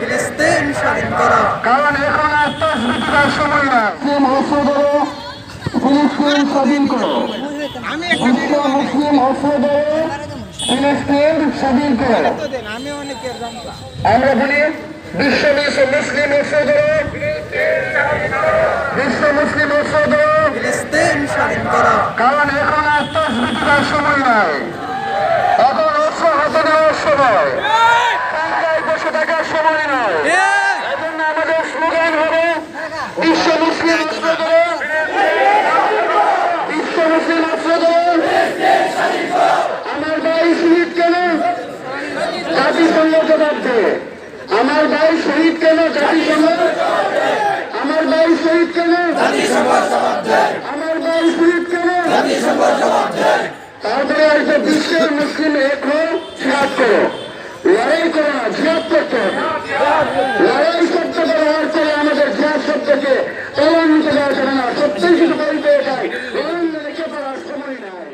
ফিলিস্তিন স্বাধীন করো। কারণ এখন আর তসবিটিকার সময় না মুসলিম ঔষধ ফিলিস্তিন স্বাধীন করো। আমি বিশ্ব মুসলিম ঔষধ ফিলিস্তিন স্বাধীন করো। আমরা বলি বিশ্ব মুসলিম ঔষধ বিশ্ব মুসলিম ঔষধ ফিলিস্তিন স্বাধীন করো। কারণ এখন আর তসবিটিকার সময় নাই। স্লোগান হবে। বিশ্ব মুসলিম বিশ্ব মুসলিম আমার ভাই শহীদ কেন? জাতিসংঘ জবাব আমার ভাই শহীদ কেন? জাতিসংঘ আমার ভাই শহীদ কেন? আমার ভাই শহীদ কেন? তারপরে আসবে বিশ্বের মুসলিম এক হোক చేతన శక్తి పరిపేశాయి నిక్షేప రాష్ట్రమైన